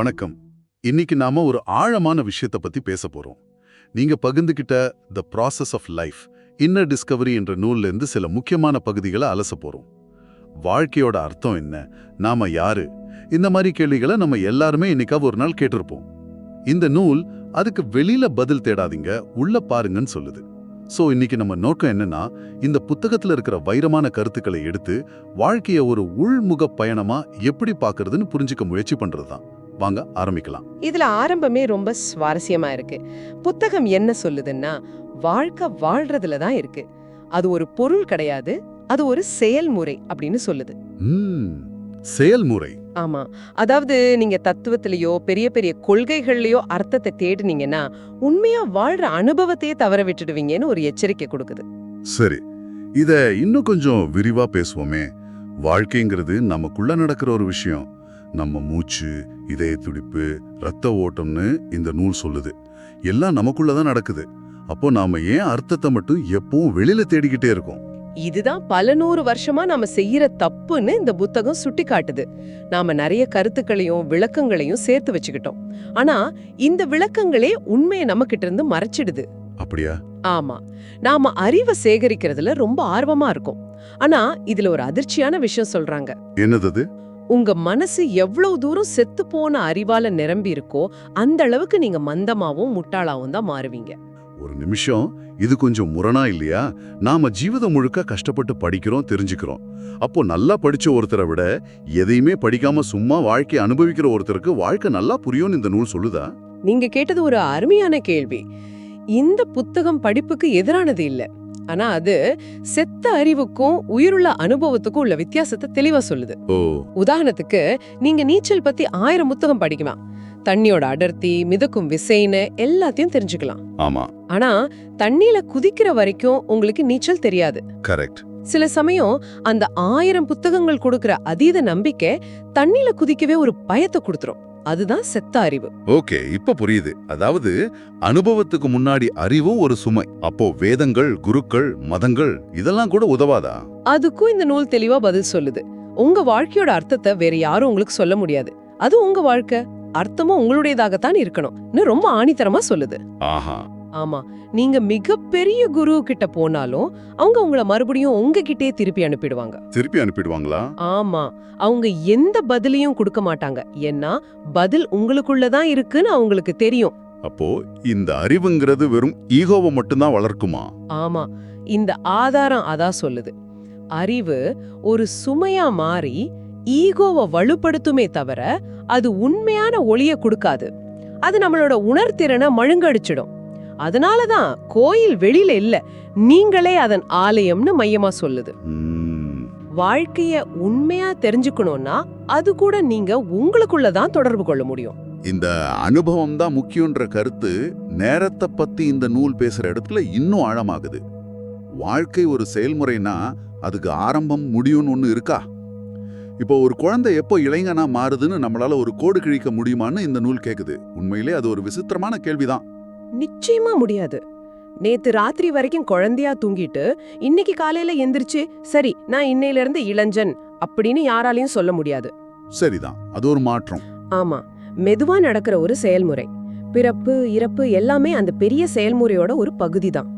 வணக்கம். இன்னைக்கு நாம ஒரு ஆழமான விஷயத்தை பத்தி பேச போறோம். நீங்க பகிர்ந்துகிட்ட the process of life inner discovery என்ற நூல்ல இருந்து சில முக்கியமான பகுதிகளை அலச போறோம். வாழ்க்கையோட அர்த்தம் என்ன? நாம யாரு? இந்த மாதிரி கேள்விகளை நம்ம எல்லாருமே இன்னைக்காவது ஒரு நாள் கேட்டிருப்போம். இந்த நூல் அதுக்கு வெளியில பதில் தேடாதீங்க உள்ள பாருங்கன்னு சொல்லுது. சோ இன்னைக்கு நம்ம நோக்கம் என்னன்னா இந்த புத்தகத்துல இருக்கிற வைரமான கருத்துக்களை எடுத்து வாழ்க்கைய ஒரு உள்முக பயணமா எப்படி பார்க்கறதுன்னு புரிஞ்சுக்க முயற்சி பண்றதுதான். வாங்க ஆரம்பிக்கலாம். இதுல ஆரம்பமே ரொம்ப சுவாரஸ்யமா இருக்கு. புத்தகம் என்ன சொல்லுதுன்னா வாழ்க்கை வாழ்றதுல தான் இருக்கு. அது ஒரு பொருள் கிடையாது அது ஒரு செயல்முறை அப்படின்னு சொல்லுது. செயல்முறை. ஆமா. அதாவது நீங்க தத்துவத்திலேயோ பெரிய பெரிய கொள்கைகள்லயோ அர்த்தத்தை தேடுனீங்கன்னா உண்மையா வாழ்ற அனுபவத்தையே தவற விட்டுடுவீங்கன்னு ஒரு எச்சரிக்கை கொடுக்குது. சரி. இத இன்னும் கொஞ்சம் விரிவா பேசுவோமே. வாழ்க்கைங்கிறது நமக்குள்ள நடக்கிற ஒரு விஷயம். நம்ம மூச்சு இதய துடிப்பு ரத்த ஓட்டம்னு இந்த நூல் சொல்லுது. எல்லாம் நமக்குள்ள தான் நடக்குது. அப்போ நாம ஏன் அர்த்தத்தை மட்டும் எப்பவும் வெளியில தேடிக்கிட்டே இருக்கோம்? இதுதான் பல நூறு வருஷமா நாம செய்யற தப்புன்னு இந்த புத்தகம் சுட்டி காட்டுது நாம நிறைய கருத்துக்களையும் விளக்கங்களையும் சேர்த்து வச்சுக்கிட்டோம். ஆனா இந்த விளக்கங்களே உண்மையை நம்ம கிட்ட இருந்து மறைச்சிடுது. அப்படியா? ஆமா. நாம அறிவை சேகரிக்கிறதுல ரொம்ப ஆர்வமா இருக்கோம். ஆனா இதுல ஒரு அதிர்ச்சியான விஷயம் சொல்றாங்க. என்னது? உங்க மனசு எவ்வளவு தூரம் செத்து போன அறிவால நிரம்பி இருக்கோ அந்த அளவுக்கு நீங்க மந்தமாவும் முட்டாளாவும் தான் மாறுவீங்க. ஒரு நிமிஷம் இது கொஞ்சம் முரணா இல்லையா? நாம ஜீவிதம் முழுக்க கஷ்டப்பட்டு படிக்கிறோம் தெரிஞ்சுக்கிறோம். அப்போ நல்லா படிச்ச ஒருத்தரை விட எதையுமே படிக்காம சும்மா வாழ்க்கையை அனுபவிக்கிற ஒருத்தருக்கு வாழ்க்கை நல்லா புரியும்னு இந்த நூல் சொல்லுதா? நீங்க கேட்டது ஒரு அருமையான கேள்வி. இந்த புத்தகம் படிப்புக்கு எதிரானது இல்ல. ஆனா அது செத்த அறிவுக்கும் உயிருள்ள அனுபவத்துக்கும் உள்ள வித்தியாசத்தை தெளிவா சொல்லுது. உதாரணத்துக்கு நீங்க நீச்சல் பத்தி ஆயிரம் புத்தகம் படிக்கலாம். தண்ணியோட அடர்த்தி மிதக்கும் விசைன்னு எல்லாத்தையும் தெரிஞ்சுக்கலாம். ஆமா. ஆனா தண்ணியில குதிக்கிற வரைக்கும் உங்களுக்கு நீச்சல் தெரியாது. கரெக்ட். சில சமயம் அந்த ஆயிரம் புத்தகங்கள் கொடுக்கிற அதீத நம்பிக்கை தண்ணியில குதிக்கவே ஒரு பயத்தை கொடுத்துரும். அதுதான் செத்த அறிவு. ஓகே இப்ப புரியுது. அதாவது அனுபவத்துக்கு முன்னாடி அறிவும் ஒரு சுமை. அப்போ வேதங்கள் குருக்கள் மதங்கள் இதெல்லாம் கூட உதவாதா? அதுக்கும் இந்த நூல் தெளிவா பதில் சொல்லுது. உங்க வாழ்க்கையோட அர்த்தத்தை வேற யாரும் உங்களுக்கு சொல்ல முடியாது. அது உங்க வாழ்க்கை. அர்த்தமும் உங்களுடையதாகத்தான் இருக்கணும்னு ரொம்ப ஆணித்தரமா சொல்லுது. ஆஹா. ஆமா. நீங்க மிகப்பெரிய குரு கிட்ட போனாலும் அவங்க உங்களை மறுபடியும் உங்ககிட்டயே திருப்பி அனுப்பிடுவாங்க. திருப்பி அனுப்பிடுவாங்களா? ஆமா. அவங்க எந்த பதிலையும் கொடுக்க மாட்டாங்க. ஏன்னா பதில் உங்களுக்குள்ளதான் இருக்குன்னு அவங்களுக்கு தெரியும். அப்போ இந்த அறிவுங்கிறது வெறும் ஈகோவை மட்டும்தான் வளர்க்குமா? ஆமா. இந்த ஆதாரம் அதான் சொல்லுது. அறிவு ஒரு சுமையா மாறி ஈகோவை வலுப்படுத்துமே தவிர அது உண்மையான ஒளிய கொடுக்காது. அது நம்மளோட உணர்திறனை மழுங்கடிச்சிடும். அதனாலதான் கோயில் வெளியில இல்ல. நீங்களே அதன் ஆலயம்னு மையமா சொல்லுது. வாழ்க்கைய உண்மையா தெரிஞ்சுக்கணும்னா அது கூட நீங்க உங்களுக்குள்ள தான் தொடர்பு கொள்ள முடியும். இந்த அனுபவம் தான் முக்கியன்ற கருத்து நேரத்தை பத்தி இந்த நூல் பேசுற இடத்துல இன்னும் ஆழமாகுது. வாழ்க்கை ஒரு செயல்முறைனா அதுக்கு ஆரம்பம் முடியும்னு ஒண்ணு இருக்கா? இப்போ ஒரு குழந்தை எப்போ இளைஞனா மாறுதுன்னு நம்மளால ஒரு கோடு கிழிக்க முடியுமான்னு இந்த நூல் கேக்குது. உண்மையிலே அது ஒரு விசித்திரமான கேள்விதான். நிச்சயமா முடியாது. நேத்து ராத்திரி வரைக்கும் குழந்தையா தூங்கிட்டு இன்னைக்கு காலையில எந்திரிச்சு சரி நான் இன்னையில இருந்து இளஞ்சன் அப்படின்னு யாராலையும் சொல்ல முடியாது. சரிதான் அது ஒரு மாற்றம். ஆமா மெதுவா நடக்கிற ஒரு செயல்முறை. பிறப்பு இறப்பு எல்லாமே அந்த பெரிய செயல்முறையோட ஒரு பகுதி தான்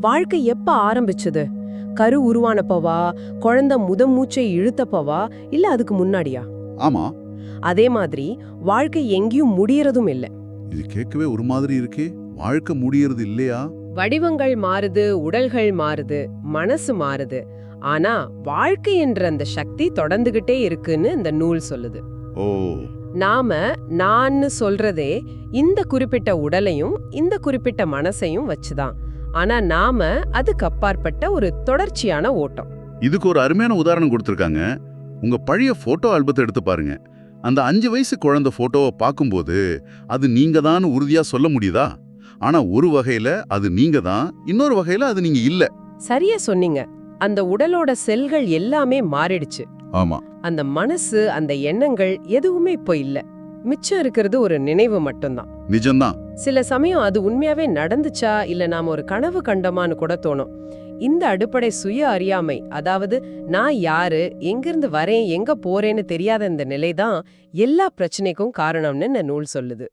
வாழ்க்கை எப்ப ஆரம்பிச்சது? கரு உருவானப்பவா? குழந்தை முதமூச்சை இழுத்தப்பவா? இல்ல அதுக்கு முன்னாடியா? ஆமா. அதே மாதிரி வாழ்க்கை எங்கேயும் முடியறதும் இல்ல. இது கேட்கவே ஒரு மாதிரி இருக்கே. வாழ்க்கை முடியறது இல்லையா? வடிவங்கள் மாறுது உடல்கள் மாறுது மனசு மாறுது. ஆனா வாழ்க்கை என்ற அந்த சக்தி தொடர்ந்துகிட்டே இருக்குன்னு இந்த நூல் சொல்லுது. ஓ. நாம நான்னு சொல்றதே இந்த குறிப்பிட்ட உடலையும் இந்த குறிப்பிட்ட மனசையும் வச்சுதான். ஆனா நாம அதுக்கு அப்பாற்பட்ட ஒரு தொடர்ச்சியான ஓட்டம். இதுக்கு ஒரு அருமையான உதாரணம் கொடுத்துருக்காங்க. உங்க பழைய போட்டோ ஆல்பத்தை எடுத்து பாருங்க. அந்த அஞ்சு வயசு குழந்தை போட்டோவை பார்க்கும்போது அது நீங்க தான் உறுதியா சொல்ல முடியுதா? ஆனா ஒரு வகையில அது நீங்க தான் இன்னொரு வகையில அது நீங்க இல்ல. சரியா சொன்னீங்க. அந்த உடலோட செல்கள் எல்லாமே மாறிடுச்சு. ஆமா. அந்த மனசு அந்த எண்ணங்கள் எதுவுமே இப்போ இல்ல. மிச்சம் இருக்கிறது ஒரு நினைவு மட்டும்தான். நிஜம்தான். சில சமயம் அது உண்மையாவே நடந்துச்சா இல்ல நாம ஒரு கனவு கண்டமான்னு கூட தோணும். இந்த அடிப்படை சுய அறியாமை அதாவது நான் யாரு எங்கிருந்து வரேன் எங்க போறேன்னு தெரியாத இந்த நிலைதான் எல்லா பிரச்சனைக்கும் காரணம்னு இந்த நூல் சொல்லுது.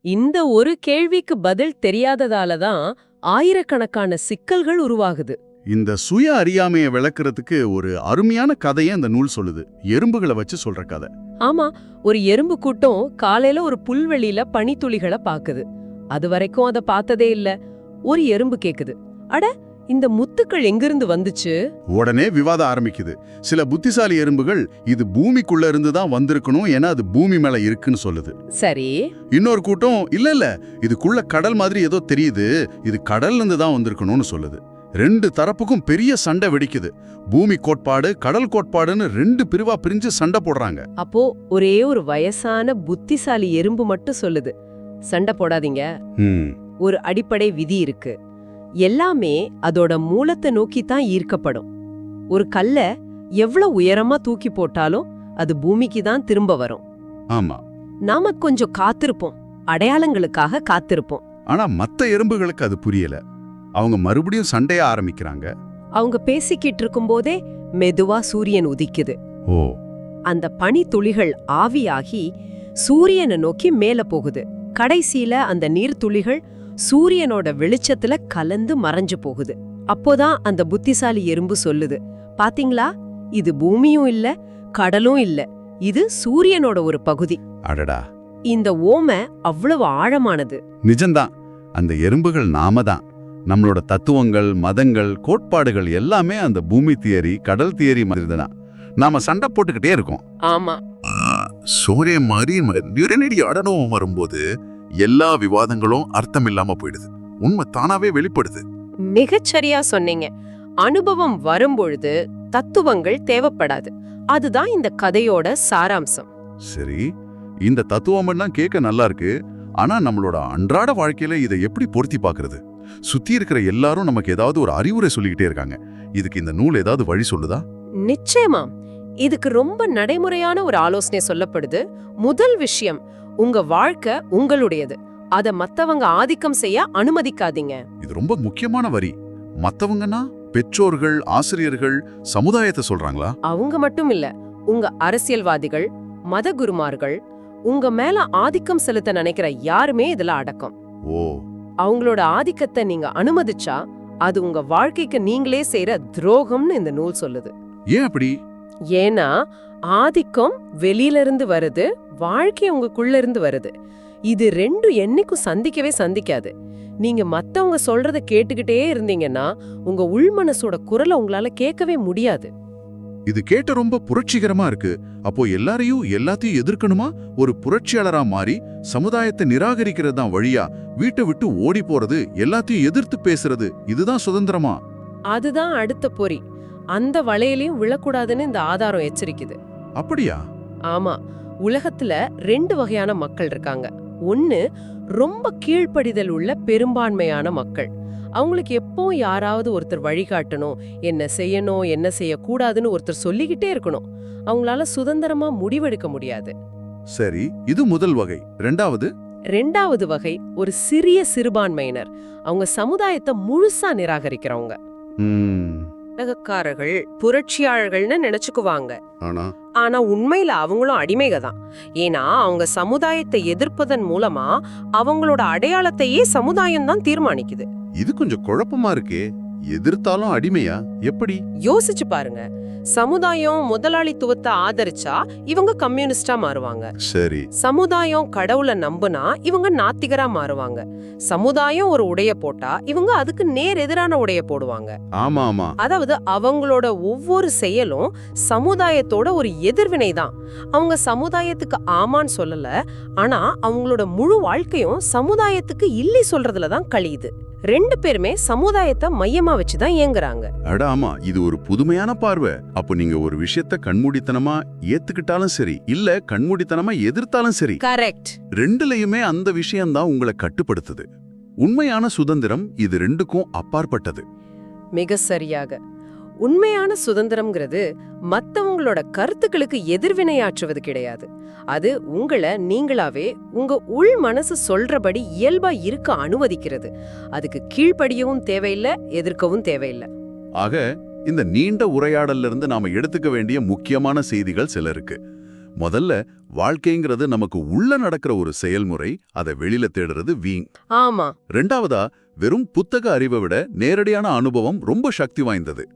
இந்த ஒரு கேள்விக்கு பதில் தெரியாததால தான் ஆயிரக்கணக்கான சிக்கல்கள் உருவாகுது. இந்த சுய அறியாமையை விளக்குறதுக்கு ஒரு அருமையான கதையை இந்த நூல் சொல்லுது. எறும்புகளை வச்சு சொல்ற கதை. ஆமா ஒரு எறும்பு கூட்டம் காலையில ஒரு புல்வெளியில பனித்துளிகளை பாக்குது. அது வரைக்கும் அத பார்த்ததே இல்ல. ஒரு எறும்பு கேக்குது. அட இந்த முத்துக்கள் எங்கிருந்து வந்துச்சு? உடனே விவாதம் ஆரம்பிக்குது. சில புத்திசாலி எறும்புகள் இது பூமிக்குள்ள இருந்து தான் வந்திருக்கணும் ஏன்னா அது பூமி மேல இருக்குன்னு சொல்லுது. சரி. இன்னொரு கூட்டம் இல்ல இல்ல இதுக்குள்ள கடல் மாதிரி ஏதோ தெரியுது இது கடல்ல இருந்து தான் வந்திருக்கணும்னு சொல்லுது. ரெண்டு தரப்புக்கும் பெரிய சண்டை வெடிக்குது. பூமி கோட்பாடு கடல் கோட்பாடுன்னு ரெண்டு பிரிவா பிரிஞ்சு சண்டை போடுறாங்க. அப்போ ஒரே ஒரு வயசான புத்திசாலி எறும்பு மட்டும் சொல்லுது. சண்டை போடாதீங்க. ஒரு அடிப்படை விதி இருக்கு. எல்லாமே அதோட மூலத்தை நோக்கி தான் ஈர்க்கப்படும். ஒரு கல்ல எவ்வளவு உயரமா தூக்கி போட்டாலும் அது பூமிக்கு தான் திரும்ப வரும். ஆமா. நாம கொஞ்சம் காத்திருப்போம். அடையாளங்களுக்காக காத்திருப்போம். ஆனா மத்த எறும்புகளுக்கு அது புரியல. அவங்க மறுபடியும் சண்டைய ஆரம்பிக்கிறாங்க. அவங்க பேசிக்கிட்டு இருக்கும்போதே மெதுவா சூரியன் உதிக்குது. ஓ. அந்த பனி துளிகள் ஆவியாகி சூரியனை நோக்கி மேல போகுது. கடைசியில அந்த நீர்த்துளிகள் சூரியனோட வெளிச்சத்துல கலந்து மறைஞ்சு போகுது. அப்போதான் அந்த புத்திசாலி எறும்பு சொல்லுது பாத்தீங்களா? இது பூமியும் இல்ல கடலும் இல்ல. இது சூரியனோட ஒரு பகுதி. அடடா. இந்த ஓமை அவ்வளவு ஆழமானது. நிஜம்தான். அந்த எறும்புகள் நாம தான். நம்மளோட தத்துவங்கள் மதங்கள் கோட்பாடுகள் எல்லாமே அந்த பூமி தியரி கடல் தியரி மாதிரி தான் நாம சண்டை போட்டுக்கிட்டே இருக்கோம். ஆமா. சூரிய மாதிரி வரும்போது எல்லா விவாதங்களும் அர்த்தம் இல்லாம போயிடுது. உண்மை தானாவே வெளிப்படுது. மிகச்சரியா சொன்னீங்க. அனுபவம் வரும்பொழுது தத்துவங்கள் தேவைப்படாது. அதுதான் இந்த கதையோட சாராம்சம். சரி இந்த தத்துவம் எல்லாம் கேட்க நல்லா இருக்கு. ஆனா நம்மளோட அன்றாட வாழ்க்கையில இதை எப்படி பொருத்தி பார்க்கிறது? சுத்தி இருக்கிற எல்லாரும் நமக்கு ஏதாவது ஒரு அறிவுரை சொல்லிக்கிட்டே இருக்காங்க. இதுக்கு இந்த நூல் ஏதாவது வழி சொல்லுதா? நிச்சயமா இதுக்கு ரொம்ப நடைமுறையான ஒரு ஆலோசனை சொல்லப்படுது. முதல் விஷயம் உங்க வாழ்க்கை உங்களுடையது. அத மத்தவங்க ஆதிக்கம் செய்ய அனுமதிக்காதீங்க. இது ரொம்ப முக்கியமான வரி. மத்தவங்கன்னா பெற்றோர்கள் ஆசிரியர்கள் சமுதாயத்தை சொல்றாங்களா? அவங்க மட்டும் இல்ல உங்க அரசியல்வாதிகள் மத குருமார்கள் உங்க மேல ஆதிக்கம் செலுத்த நினைக்கிற யாருமே இதுல அடக்கம். ஓ. அவங்களோட ஆதிக்கத்தை நீங்க அனுமதிச்சா அது உங்க வாழ்க்கைக்கு நீங்களே செய்யற துரோகம்னு இந்த நூல் சொல்லுது. ஏன் அப்படி? ஏன்னா ஆதிக்கம் வெளியில இருந்து வருது வாழ்க்கை உங்களுக்குள்ள இருந்து வருது. இது ரெண்டும் என்னைக்கும் சந்திக்கவே சந்திக்காது. நீங்க மத்தவங்க சொல்றத கேட்டுக்கிட்டே இருந்தீங்கன்னா உங்க உள்மனசோட குரலை உங்களால கேட்கவே முடியாது. இது கேட்ட ரொம்ப புரட்சிகரமா இருக்கு. அப்போ எல்லாரையும் எல்லாத்தையும் எதிர்க்கணுமா? ஒரு புரட்சியாளரா மாறி சமுதாயத்தை நிராகரிக்கிறது தான் வழியா வீட்டை விட்டு ஓடி போறது எல்லாத்தையும் எதிர்த்து பேசுறது இதுதான் சுதந்திரமா? அதுதான் அடுத்த பொறி. அந்த வலையிலையும் விழக்கூடாதுன்னு இந்த ஆதாரம் எச்சரிக்குது. அப்படியா? ஆமா உலகத்துல ரெண்டு வகையான மக்கள் இருக்காங்க. ஒன்னு ரொம்ப கீழ்ப்படிதல் உள்ள பெரும்பான்மையான மக்கள். அவங்களுக்கு எப்போ யாராவது ஒருத்தர் வழிகாட்டணும் என்ன செய்யணும் என்ன செய்யக்கூடாதுன்னு ஒருத்தர் சொல்லிக்கிட்டே இருக்கணும். அவங்களால சுதந்திரமா முடிவெடுக்க முடியாது. சரி இது முதல் வகை. ரெண்டாவது? ரெண்டாவது வகை ஒரு சிறிய சிறுபான்மையினர். அவங்க சமுதாயத்தை முழுசா நிராகரிக்கிறவங்க. ம், உலகக்காரர்கள் புரட்சியாளர்கள்னு நினைச்சுக்குவாங்க. ஆனா? ஆனா உண்மையில அவங்களும் அடிமைக தான் ஏன்னா அவங்க சமுதாயத்தை எதிர்ப்பதன் மூலமா அவங்களோட அடையாளத்தையே சமுதாயம் தான் தீர்மானிக்குது. இது கொஞ்சம் குழப்பமா இருக்கே. எதிர்த்தாலும் அடிமையா? எப்படி? யோசிச்சு பாருங்க. சமுதாயம் முதலாளித்துவத்தை ஆதரிச்சா இவங்க கம்யூனிஸ்டா மாறுவாங்க. சரி. சமுதாயம் கடவுளை நம்புனா இவங்க நாத்திகரா மாறுவாங்க. சமுதாயம் ஒரு உடைய போட்டா இவங்க அதுக்கு நேர் எதிரான உடைய போடுவாங்க. ஆமா ஆமா அதாவது அவங்களோட ஒவ்வொரு செயலும் சமுதாயத்தோட ஒரு எதிர்வினை தான். அவங்க சமுதாயத்துக்கு ஆமான்னு சொல்லல ஆனா அவங்களோட முழு வாழ்க்கையும் சமுதாயத்துக்கு இல்லை சொல்றதுல தான் கழியுது. ரெண்டு பேருமே சமுதாயத்தை மையமா வச்சுதான் இயங்குறாங்க. அட ஆமா இது ஒரு புதுமையான பார்வை. அப்போ நீங்க ஒரு விஷயத்த கண்மூடித்தனமா ஏத்துக்கிட்டாலும் சரி இல்ல கண்மூடித்தனமா எதிர்த்தாலும் சரி கரெக்ட். ரெண்டுலயுமே அந்த விஷயம்தான் உங்களை கட்டுப்படுத்துது. உண்மையான சுதந்திரம் இது ரெண்டுக்கும் அப்பாற்பட்டது. மிக சரியாக. உண்மையான சுதந்திரம்ங்கிறது மத்தவங்களோட கருத்துக்களுக்கு எதிர்வினையாற்றுவது கிடையாது. அது உங்களை நீங்களாவே உங்க உள் மனசு சொல்றபடி இயல்பா இருக்க அனுமதிக்கிறது. அதுக்கு கீழ்ப்படியவும் தேவையில்லை எதிர்க்கவும் தேவையில்லை. ஆக இந்த நீண்ட உரையாடல்ல இருந்து நாம எடுத்துக்க வேண்டிய முக்கியமான செய்திகள் சில இருக்கு. முதல்ல வாழ்க்கைங்கிறது நமக்கு உள்ள நடக்கிற ஒரு செயல்முறை அதை வெளியில தேடுறது வீண். ஆமா. ரெண்டாவதா வெறும் புத்தக அறிவை விட நேரடியான அனுபவம் ரொம்ப சக்தி வாய்ந்தது.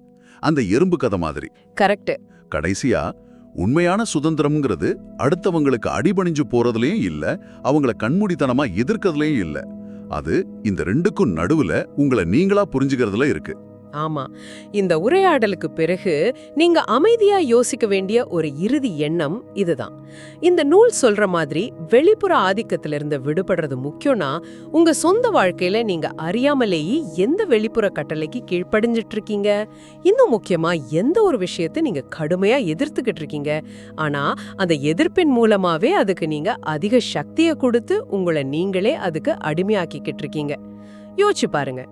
அந்த எறும்பு கதை மாதிரி. கரெக்ட். கடைசியா உண்மையான சுதந்திரம்ங்கிறது அடுத்தவங்களுக்கு அடிபணிஞ்சு போறதுலயும் இல்ல அவங்கள கண்மூடித்தனமா எதிர்க்கிறதுலயும் இல்ல. அது இந்த ரெண்டுக்கும் நடுவுல உங்களை நீங்களா புரிஞ்சுக்கிறதுல இருக்கு. ஆமா. இந்த உரையாடலுக்கு பிறகு நீங்க அமைதியா யோசிக்க வேண்டிய ஒரு இறுதி எண்ணம் இதுதான். இந்த நூல் சொல்ற மாதிரி வெளிப்புற ஆதிக்கத்திலிருந்து விடுபடுறது முக்கியம்னா உங்க சொந்த வாழ்க்கையில நீங்க அறியாமலேயே எந்த வெளிப்புற கட்டளைக்கு கீழ்ப்படிஞ்சிட்டு இருக்கீங்க இன்னும் முக்கியமா எந்த ஒரு விஷயத்தை நீங்க கடுமையா எதிர்த்துக்கிட்டு இருக்கீங்க ஆனா அந்த எதிர்ப்பின் மூலமாவே அதுக்கு நீங்க அதிக சக்தியை கொடுத்து உங்களை நீங்களே அதுக்கு அடிமையாக்கிக்கிட்டு இருக்கீங்க யோசிச்சு பாருங்க.